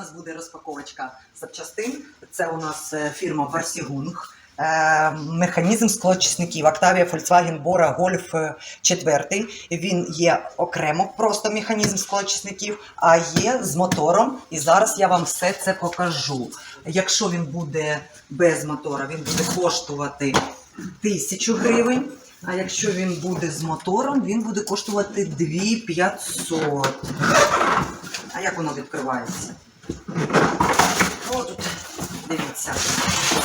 нас буде розпаковочка запчастин. Це у нас е, фірма Варсігунг. Е, Механізм склочисників Octavia Volkswagen Bora Golf 4. Він є окремо просто механізм склочисників, а є з мотором. І зараз я вам все це покажу. Якщо він буде без мотора, він буде коштувати 1000 гривень. А якщо він буде з мотором, він буде коштувати 2500. А як воно відкривається? О, тут дивіться,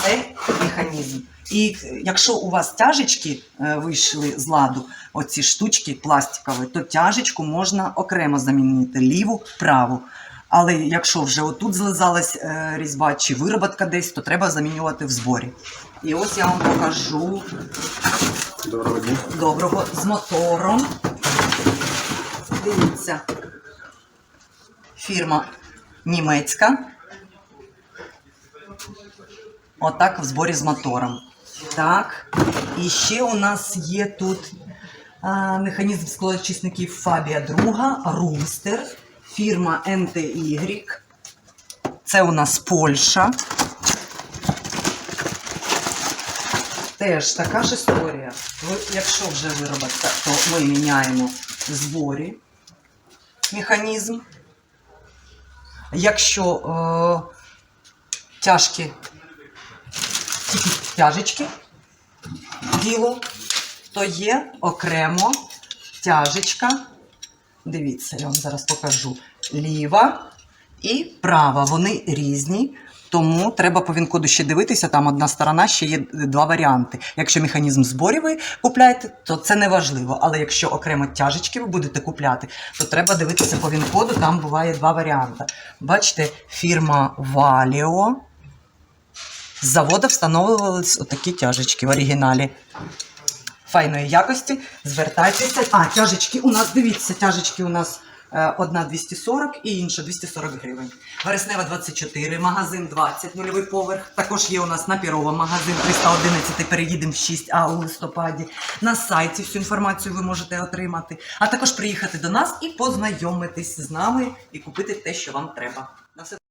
це механізм. І якщо у вас тяжечки е, вийшли з ладу, оці штучки пластикові, то тяжечку можна окремо замінити ліву, праву. Але якщо вже отут злизалась е, різьба чи вироботка десь, то треба замінювати в зборі. І ось я вам покажу Доброго дня. доброго з мотором. Дивіться. Фірма німецька. Отак в зборі з мотором. Так. І ще у нас є тут а, механізм склоочисників Фабія 2, Румстер, фірма NTY. Це у нас Польща. Теж така ж історія. Якщо вже виробиться, то ми міняємо зборі механізм. Якщо е, тяжкі тяжечки діло, то є окремо тяжечка. Дивіться, я вам зараз покажу. Ліва і права. Вони різні. Тому треба по він-коду ще дивитися. Там одна сторона ще є два варіанти. Якщо механізм зборів ви купляєте, то це не важливо. Але якщо окремо тяжечки ви будете купляти, то треба дивитися по він-коду. Там буває два варіанти. Бачите, фірма Valio. З заводу встановлювались отакі тяжечки в оригіналі. Файної якості. Звертайтеся. А, тяжечки у нас, дивіться, тяжечки у нас е, одна 240 і інша 240 гривень. Вереснева 24, магазин 20, нульовий поверх. Також є у нас на Пірова магазин 311, переїдемо в 6А у листопаді. На сайті всю інформацію ви можете отримати. А також приїхати до нас і познайомитись з нами і купити те, що вам треба. На все